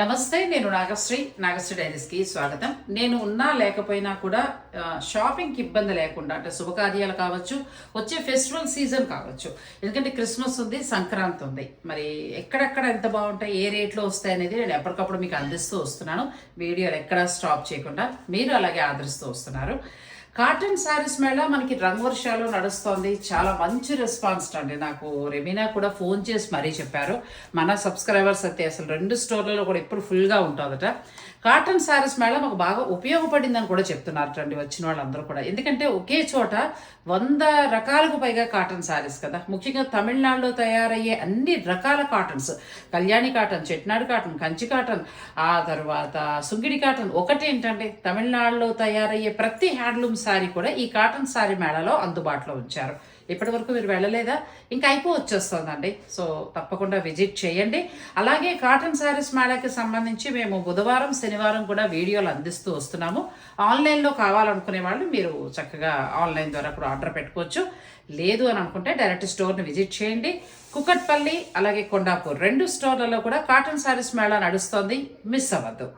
నమస్తే నేను నాగశ్రీ నాగశ్రీ డైరీస్కి స్వాగతం. నేను ఉన్నా లేకపోయినా కూడా షాపింగ్కి ఇబ్బంది లేకుండా అంటే శుభకార్యాలు కావచ్చు వచ్చే ఫెస్టివల్ సీజన్ కావచ్చు. ఎందుకంటే క్రిస్మస్ ఉంది సంక్రాంతి ఉంది. మరి ఎక్కడెక్కడ ఎంత బాగుంటాయి ఏ రేట్లో వస్తాయి అనేది నేను ఎప్పటికప్పుడు మీకు అందిస్తూ వస్తున్నాను. వీడియోలు ఎక్కడా స్టాప్ చేయకుండా మీరు అలాగే ఆదరిస్తూ వస్తున్నారు. కాటన్ శారీస్ మేళ మనకి రంగు వర్షాలు నడుస్తోంది. చాలా మంచి రెస్పాన్స్ అండి. నాకు రెమీనా కూడా ఫోన్ చేసి మరీ చెప్పారు. మన సబ్స్క్రైబర్స్ అయితే అసలు రెండు స్టోర్లలో కూడా ఎప్పుడు ఫుల్గా ఉంటుందట. కాటన్ శారీస్ మేళ మాకు బాగా ఉపయోగపడిందని కూడా చెప్తున్నారు అండి వచ్చిన వాళ్ళందరూ కూడా. ఎందుకంటే ఒకే చోట వంద రకాలకు పైగా కాటన్ శారీస్ కదా. ముఖ్యంగా తమిళనాడులో తయారయ్యే అన్ని రకాల cottons. Kalyani cotton Chettinad cotton Kanchi cotton ఆ తర్వాత సుంగిడి కాటన్. ఒకటి ఏంటంటే తమిళనాడులో తయారయ్యే ప్రతి హ్యాండ్లూమ్ శారీ కూడా ఈ కాటన్ శారీ మేళలో అందుబాటులో ఉంచారు. ఇప్పటి వరకు మీరు వెళ్ళలేదా? ఇంకా అయిపో వచ్చేస్తుందండి. సో తప్పకుండా విజిట్ చేయండి. అలాగే కాటన్ శారీస్ మేళకి సంబంధించి మేము బుధవారం శనివారం కూడా వీడియోలు అందిస్తూ వస్తున్నాము. ఆన్లైన్లో కావాలనుకునే వాళ్ళు మీరు చక్కగా ఆన్లైన్ ద్వారా కూడా ఆర్డర్ పెట్టుకోవచ్చు. లేదు అని అనుకుంటే డైరెక్ట్ స్టోర్ని విజిట్ చేయండి. కుకట్పల్లి అలాగే కొండాపూర్ రెండు స్టోర్లలో కూడా కాటన్ శారీస్ మేళా నడుస్తోంది. మిస్ అవ్వద్దు.